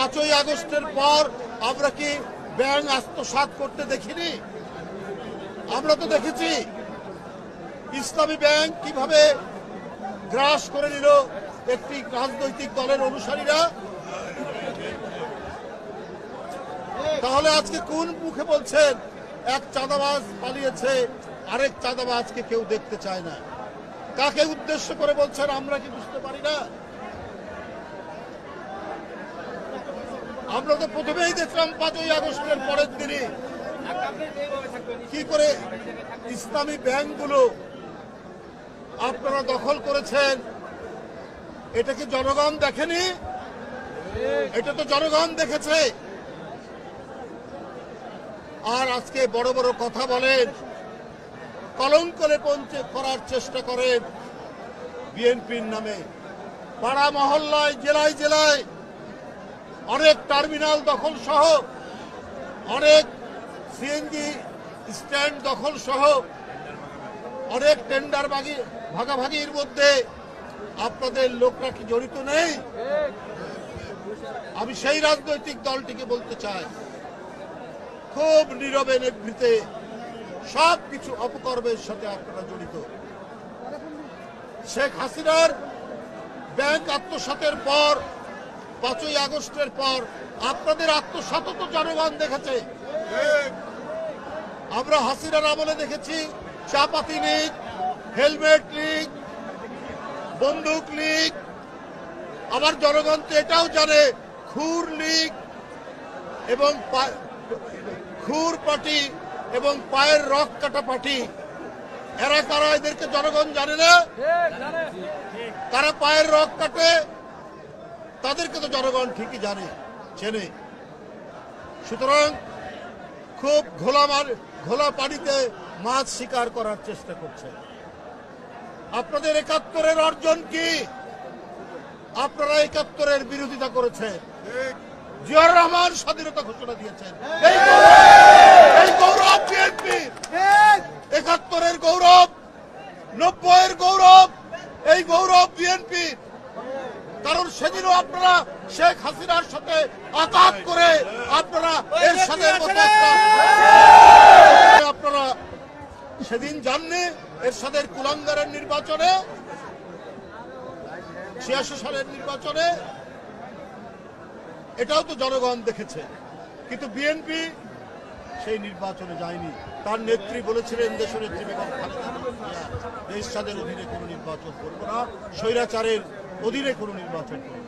পাঁচই আগস্টের পর আমরা কি ব্যাংক আত্মসাৎ করতে দেখিনি? আমরা তো দেখেছি ইসলামী ব্যাংক কীভাবে গ্রাস করে নিল একটি রাজনৈতিক দলের অনুসারীরা। তাহলে আজকে কোন মুখে বলছেন এক চাঁদাবাজ পালিয়েছে, আরেক চাঁদাবাজকে কেউ দেখতে চায় না? কাকে উদ্দেশ্য করে বলছেন আমরা কি বুঝতে পারি না? আমরা তো প্রথমেই দেখলাম পাঁচই আগস্টের পরের দিনই কি করে ইসলামী ব্যাংকগুলো আপনারা দখল করেছেন। এটা কি জনগণ দেখেনি? এটা তো জনগণ দেখেছে। আর আজকে বড় বড় কথা বলেন, কলঙ্কলে পৌঁছে করার চেষ্টা করেন বিএনপির নামে। পাড়া মহল্লায়, জেলায় জেলায় অনেক টার্মিনাল দখল সহ, অনেক সিএনজি স্ট্যান্ড দখল সহ, অনেক টেন্ডার ভাগি, ভাগাভাগির মধ্যে আপনাদের লোকরা কি জড়িত নেই? আমি সেই রাজনৈতিক দলটিকে বলতে চাই। খুব নীরবে নিভৃতে সব কিছু অপকর্মের সাথে আপনারা জড়িত। শেখ হাসিনার ব্যাংক আত্মসাতের পর পাঁচই আগস্টের পর আপনাদের আত্মসাত তো জনগণ দেখেছে। আমরা হাসিনার আমলে দেখেছি চাপাতি লীগ হেলমেট লীগ বন্দুক লীগ। আবার জনগণ তো এটাও জানে খুর লীগ এবং খুর পার্টি এবং পায়ের রক কাটা পার্টি। এরা কারা এদেরকে জনগণ জানে না? তারা পায়ের রক কাটে? তাদেরকে তো জনগণ ঠিকই জানে, চেনে। সুতরাং খুব ঘোলা ঘোলা পানিতে মাছ শিকার করার চেষ্টা করছে। আপনাদের একাত্তরের অর্জন কি? আপনারা একাত্তরের বিরোধিতা করেছেন। জিয়াউর রহমান স্বাধীনতা ঘোষণা দিয়েছেন। এই গৌরব বিএনপি। একাত্তরের গৌরব, নব্বইয়ের গৌরব, এই গৌরব বিএনপি। কারণ সেদিনও আপনারা শেখ হাসিনার সাথে আঘাত করে আপনারা এর সাথে আপনারা সেদিন জাননি এর সাথে কুলাঙ্গারের নির্বাচনে, ছিয়াশি সালের নির্বাচনে, এটাও তো জনগণ দেখেছে। কিন্তু বিএনপি সেই নির্বাচনে যায়নি। তার নেত্রী বলেছিলেন দেশের নেত্রী বেগম দেশ স্বাদের অধীনে কোনো নির্বাচন করব না। স্বৈরাচারের অধীনে কোনো নির্বাচন করব।